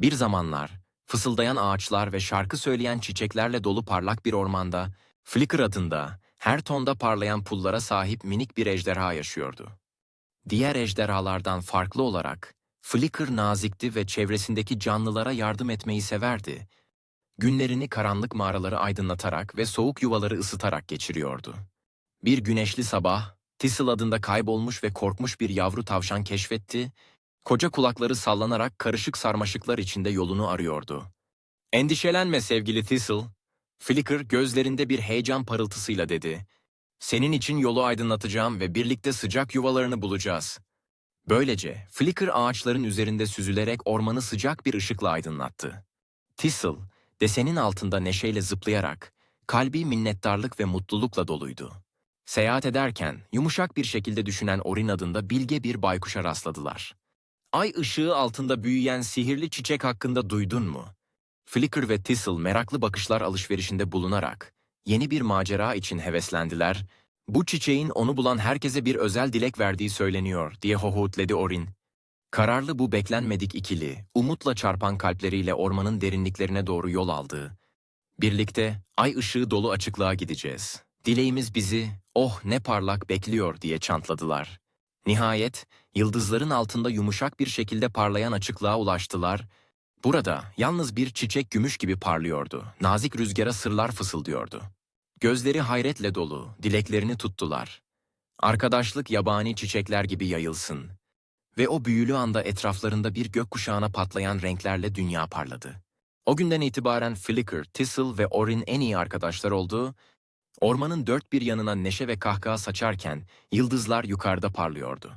Bir zamanlar, fısıldayan ağaçlar ve şarkı söyleyen çiçeklerle dolu parlak bir ormanda, Flicker adında, her tonda parlayan pullara sahip minik bir ejderha yaşıyordu. Diğer ejderhalardan farklı olarak, Flicker nazikti ve çevresindeki canlılara yardım etmeyi severdi. Günlerini karanlık mağaraları aydınlatarak ve soğuk yuvaları ısıtarak geçiriyordu. Bir güneşli sabah, Thistle adında kaybolmuş ve korkmuş bir yavru tavşan keşfetti, koca kulakları sallanarak karışık sarmaşıklar içinde yolunu arıyordu. Endişelenme sevgili Thistle, Flicker gözlerinde bir heyecan parıltısıyla dedi. Senin için yolu aydınlatacağım ve birlikte sıcak yuvalarını bulacağız. Böylece Flicker ağaçların üzerinde süzülerek ormanı sıcak bir ışıkla aydınlattı. Thistle, desenin altında neşeyle zıplayarak, kalbi minnettarlık ve mutlulukla doluydu. Seyahat ederken yumuşak bir şekilde düşünen Orin adında bilge bir baykuşa rastladılar. Ay ışığı altında büyüyen sihirli çiçek hakkında duydun mu? Flicker ve Thistle meraklı bakışlar alışverişinde bulunarak yeni bir macera için heveslendiler. Bu çiçeğin onu bulan herkese bir özel dilek verdiği söyleniyor diye hohotledi Orin. Kararlı bu beklenmedik ikili, umutla çarpan kalpleriyle ormanın derinliklerine doğru yol aldı. Birlikte ay ışığı dolu açıklığa gideceğiz. Dileğimiz bizi, oh ne parlak bekliyor diye çantladılar. Nihayet, yıldızların altında yumuşak bir şekilde parlayan açıklığa ulaştılar. Burada yalnız bir çiçek gümüş gibi parlıyordu. Nazik rüzgara sırlar fısıldıyordu. Gözleri hayretle dolu, dileklerini tuttular. Arkadaşlık yabani çiçekler gibi yayılsın. Ve o büyülü anda etraflarında bir gökkuşağına patlayan renklerle dünya parladı. O günden itibaren Flicker, Thistle ve Orin en iyi arkadaşlar oldu. Ormanın dört bir yanına neşe ve kahkaha saçarken yıldızlar yukarıda parlıyordu.